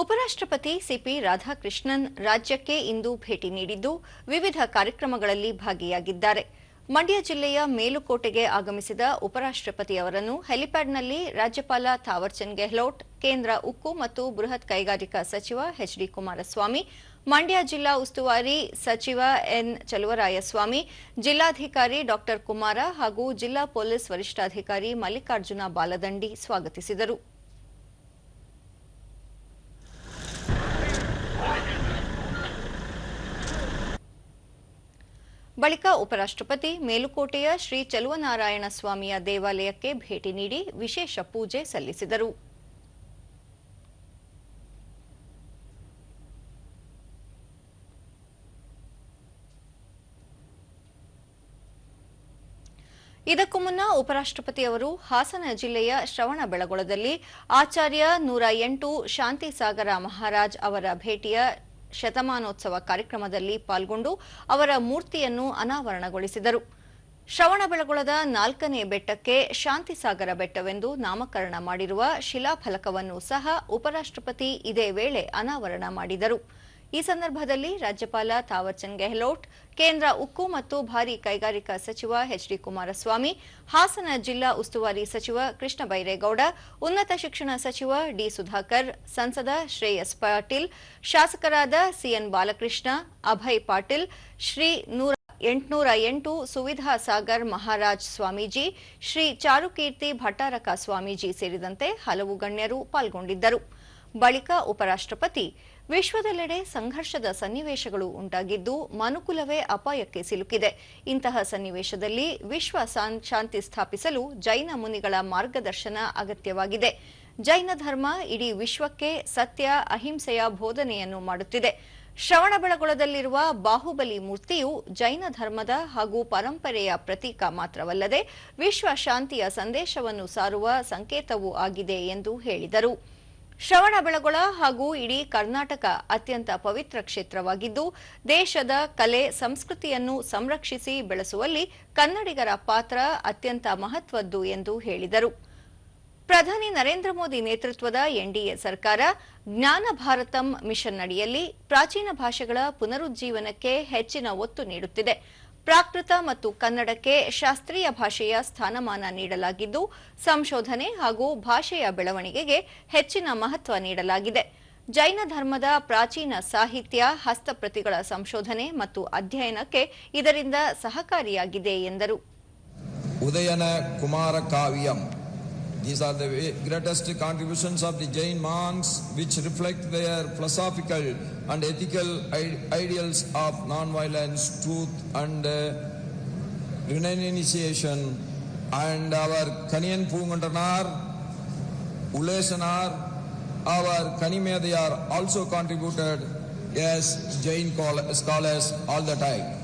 ಉಪರಾಷ್ಟ್ರಪತಿ ಸಿಪಿ ರಾಧಾಕೃಷ್ಣನ್ ರಾಜ್ಯಕ್ಕೆ ಇಂದು ಭೇಟಿ ನೀಡಿದ್ದು, ವಿವಿಧ ಕಾರ್ಯಕ್ರಮಗಳಲ್ಲಿ ಭಾಗಿಯಾಗಿದ್ದಾರೆ. ಮಂಡ್ಯ ಜಿಲ್ಲೆಯ ಮೇಲುಕೋಟೆಗೆ ಆಗಮಿಸಿದ ಉಪರಾಷ್ಟ್ರಪತಿ ಅವರನ್ನು ಹೆಲಿಪ್ಯಾಡ್ನಲ್ಲಿ ರಾಜ್ಯಪಾಲ ಥಾವರ್ಚಂದ್ ಗೆಹ್ಲೋಟ್, ಕೇಂದ್ರ ಉಕ್ಕು ಮತ್ತು ಬೃಹತ್ ಕೈಗಾರಿಕಾ ಸಚಿವ ಎಚ್ ಡಿ ಕುಮಾರಸ್ವಾಮಿ, ಮಂಡ್ಯ ಜಿಲ್ಲಾ ಉಸ್ತುವಾರಿ ಸಚಿವ ಎನ್ ಚಲುವರಾಯಸ್ವಾಮಿ, ಜಿಲ್ಲಾಧಿಕಾರಿ ಡಾ ಕುಮಾರ ಹಾಗೂ ಜಿಲ್ಲಾ ಪೊಲೀಸ್ ವರಿಷ್ಠಾಧಿಕಾರಿ ಮಲ್ಲಿಕಾರ್ಜುನ ಬಾಲದಂಡಿ ಸ್ವಾಗತಿಸಿದರು. ಬಳಿಕ ಉಪರಾಷ್ಟ್ರಪತಿ ಮೇಲುಕೋಟೆಯ ಶ್ರೀ ಚಲುವನಾರಾಯಣ ಸ್ವಾಮಿಯ ದೇವಾಲಯಕ್ಕೆ ಭೇಟಿ ನೀಡಿ ವಿಶೇಷ ಪೂಜೆ ಸಲ್ಲಿಸಿದರು. ಇದಕ್ಕೂ ಮುನ್ನ ಉಪರಾಷ್ಟ್ರಪತಿ ಅವರು ಹಾಸನ ಜಿಲ್ಲೆಯ ಶ್ರವಣಬೆಳಗೊಳದಲ್ಲಿ ಆಚಾರ್ಯ ನೂರ ಎಂಟು ಶಾಂತಿಸಾಗರ ಮಹಾರಾಜ್ ಅವರ ಭೇಟಿಯ ಶತಮಾನೋತ್ಸವ ಕಾರ್ಯಕ್ರಮದಲ್ಲಿ ಪಾಲ್ಗೊಂಡು ಅವರ ಮೂರ್ತಿಯನ್ನು ಅನಾವರಣಗೊಳಿಸಿದರು. ಶ್ರವಣಬೆಳಗೊಳದ ನಾಲ್ಕನೇ ಬೆಟ್ಟಕ್ಕೆ ಶಾಂತಿಸಾಗರ ಬೆಟ್ಟವೆಂದು ನಾಮಕರಣ ಮಾಡಿರುವ ಶಿಲಾಫಲಕವನ್ನು ಸಹ ಉಪರಾಷ್ಟ್ರಪತಿ ಇದೇ ವೇಳೆ ಅನಾವರಣ ಮಾಡಿದರು. ಈ ಸಂದರ್ಭದಲ್ಲಿ ರಾಜ್ಯಪಾಲ ಥಾವರ್ಚಂದ್ ಗೆಹ್ಲೋಟ್, ಕೇಂದ್ರ ಉಕ್ಕು ಮತ್ತು ಭಾರಿ ಕೈಗಾರಿಕಾ ಸಚಿವ ಎಚ್ ಡಿ ಕುಮಾರಸ್ವಾಮಿ, ಹಾಸನ ಜಿಲ್ಲಾ ಉಸ್ತುವಾರಿ ಸಚಿವ ಕೃಷ್ಣ ಬೈರೇಗೌಡ, ಉನ್ನತ ಶಿಕ್ಷಣ ಸಚಿವ ಡಿ ಸುಧಾಕರ್, ಸಂಸದ ಶ್ರೇಯಸ್ ಪಾಟೀಲ್, ಶಾಸಕರಾದ ಸಿಎನ್ ಬಾಲಕೃಷ್ಣ, ಅಭಯ್ ಪಾಟೀಲ್, ಶ್ರೀ ನೂರ ಎಂಟುನೂರ ಎಂಟು ಸುವಿಧಾ ಸಾಗರ್ ಮಹಾರಾಜ್ ಸ್ವಾಮೀಜಿ, ಶ್ರೀ ಚಾರುಕೀರ್ತಿ ಭಟ್ಟಾರಕ ಸ್ವಾಮೀಜಿ ಸೇರಿದಂತೆ ಹಲವು ಗಣ್ಯರು ಪಾಲ್ಗೊಂಡಿದ್ದರು. ಬಳಿಕ ಉಪರಾಷ್ಟ್ರಪತಿ ವಿಶ್ವದೆಲ್ಲೆಡೆ ಸಂಘರ್ಷದ ಸನ್ನಿವೇಶಗಳು ಉಂಟಾಗಿದ್ದು ಮನುಕುಲವೇ ಅಪಾಯಕ್ಕೆ ಸಿಲುಕಿದೆ. ಇಂತಹ ಸನ್ನಿವೇಶದಲ್ಲಿ ವಿಶ್ವ ಶಾಂತಿ ಸ್ಥಾಪಿಸಲು ಜೈನ ಮುನಿಗಳ ಮಾರ್ಗದರ್ಶನ ಅಗತ್ಯವಾಗಿದೆ. ಜೈನ ಧರ್ಮ ಇಡೀ ವಿಶ್ವಕ್ಕೆ ಸತ್ಯ, ಅಹಿಂಸೆಯ ಬೋಧನೆಯನ್ನು ಮಾಡುತ್ತಿದೆ. ಶ್ರವಣಬೆಳಗೊಳದಲ್ಲಿರುವ ಬಾಹುಬಲಿ ಮೂರ್ತಿಯು ಜೈನ ಧರ್ಮದ ಹಾಗೂ ಪರಂಪರೆಯ ಪ್ರತೀಕ ಮಾತ್ರವಲ್ಲದೆ ವಿಶ್ವ ಶಾಂತಿಯ ಸಂದೇಶವನ್ನು ಸಾರುವ ಸಂಕೇತವೂ ಆಗಿದೆ ಎಂದು ಹೇಳಿದರು. ಶ್ರವಣಬೆಳಗೊಳ ಹಾಗೂ ಇಡೀ ಕರ್ನಾಟಕ ಅತ್ಯಂತ ಪವಿತ್ರ ಕ್ಷೇತ್ರವಾಗಿದ್ದು, ದೇಶದ ಕಲೆ, ಸಂಸ್ಕೃತಿಯನ್ನು ಸಂರಕ್ಷಿಸಿ ಬೆಳೆಸುವಲ್ಲಿ ಕನ್ನಡಿಗರ ಪಾತ್ರ ಅತ್ಯಂತ ಮಹತ್ವದ್ದು ಎಂದು ಹೇಳಿದರು. ಪ್ರಧಾನಿ ನರೇಂದ್ರ ಮೋದಿ ನೇತೃತ್ವದ ಎನ್ಡಿಎ ಸರ್ಕಾರ ಜ್ಞಾನ ಭಾರತಂ ಮಿಷನ್ ಅಡಿಯಲ್ಲಿ ಪ್ರಾಚೀನ ಭಾಷೆಗಳ ಪುನರುಜ್ಜೀವನಕ್ಕೆ ಹೆಚ್ಚಿನ ಒತ್ತು ನೀಡುತ್ತಿದೆ. ಪ್ರಾಕೃತ ಮತ್ತು ಕನ್ನಡಕ್ಕೆ ಶಾಸ್ತ್ರೀಯ ಭಾಷೆಯ ಸ್ಥಾನಮಾನ ನೀಡಲಾಗಿದ್ದು, ಸಂಶೋಧನೆ ಹಾಗೂ ಭಾಷೆಯ ಬೆಳವಣಿಗೆಗೆ ಹೆಚ್ಚಿನ ಮಹತ್ವ ನೀಡಲಾಗಿದೆ. ಜೈನ ಧರ್ಮದ ಪ್ರಾಚೀನ ಸಾಹಿತ್ಯ, ಹಸ್ತಪ್ರತಿಗಳ ಸಂಶೋಧನೆ ಮತ್ತು ಅಧ್ಯಯನಕ್ಕೆ ಇದರಿಂದ ಸಹಕಾರಿಯಾಗಿದೆ ಎಂದರು. ಉದಯನ ಕುಮಾರ ಕಾವ್ಯಂ These are the greatest contributions of the Jain monks which reflect their philosophical and ethical ideals of non-violence, truth and uh, renunciation. and our Kanyan Poongandanar, Ulesanar, our Kanimedi also contributed as Jain scholars all the time.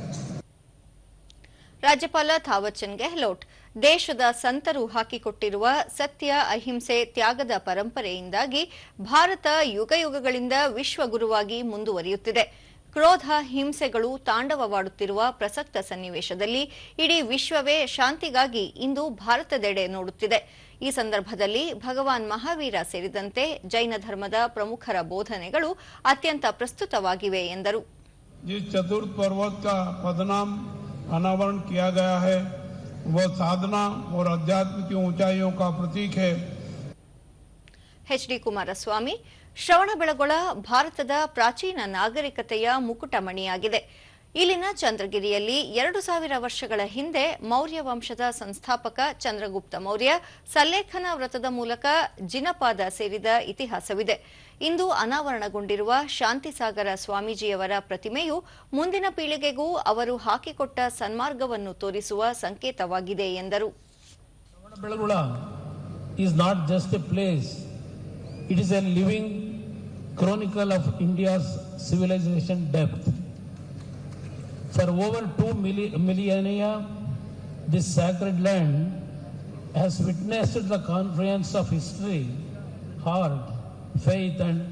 Rajapala Thawar Gehlot ದೇಶದ ಸಂತರು ಹಾಕಿಕೊಟ್ಟಿರುವ ಸತ್ಯ, ಅಹಿಂಸೆ, ತ್ಯಾಗದ ಪರಂಪರೆಯಿಂದಾಗಿ ಭಾರತ ಯುಗಯುಗಗಳಿಂದ ವಿಶ್ವಗುರುವಾಗಿ ಮುಂದುವರಿಯುತ್ತಿದೆ. ಕ್ರೋಧ, ಹಿಂಸೆಗಳು ತಾಂಡವವಾಡುತ್ತಿರುವ ಪ್ರಸಕ್ತ ಸನ್ನಿವೇಶದಲ್ಲಿ ಇಡೀ ವಿಶ್ವವೇ ಶಾಂತಿಗಾಗಿ ಇಂದು ಭಾರತದೆಡೆ ನೋಡುತ್ತಿದೆ. ಈ ಸಂದರ್ಭದಲ್ಲಿ ಭಗವಾನ್ ಮಹಾವೀರ ಸೇರಿದಂತೆ ಜೈನ ಧರ್ಮದ ಪ್ರಮುಖರ ಬೋಧನೆಗಳು ಅತ್ಯಂತ ಪ್ರಸ್ತುತವಾಗಿವೆ ಎಂದರು. वह साधना और अध्यात्म की ऊंचाइयों का प्रतीक है ಎಚ್ ಡಿ ಕುಮಾರಸ್ವಾಮಿ ಶ್ರವಣಬೆಳಗೊಳ ಭಾರತದ ಪ್ರಾಚೀನ ನಾಗರಿಕತೆಯ ಮುಕುಟಮಣಿಯಾಗಿದೆ ಇಲ್ಲಿನ ಚಂದ್ರಗಿರಿಯಲ್ಲಿ ಎರಡು ಸಾವಿರ ವರ್ಷಗಳ ಹಿಂದೆ ಮೌರ್ಯ ವಂಶದ ಸಂಸ್ಥಾಪಕ ಚಂದ್ರಗುಪ್ತ ಮೌರ್ಯ ಸಲ್ಲೇಖನ ವ್ರತದ ಮೂಲಕ ಜಿನಪಾದ ಸೇರಿದ ಇತಿಹಾಸವಿದೆ ಇಂದು ಅನಾವರಣಗೊಂಡಿರುವ ಶಾಂತಿಸಾಗರ ಸ್ವಾಮೀಜಿಯವರ ಪ್ರತಿಮೆಯು ಮುಂದಿನ ಪೀಳಿಗೆಗೂ ಅವರು ಹಾಕಿಕೊಟ್ಟ ಸನ್ಮಾರ್ಗವನ್ನು ತೋರಿಸುವ ಸಂಕೇತವಾಗಿದೆ ಎಂದರು. For over two millennia, this sacred land has witnessed the confluence of history, art, faith, and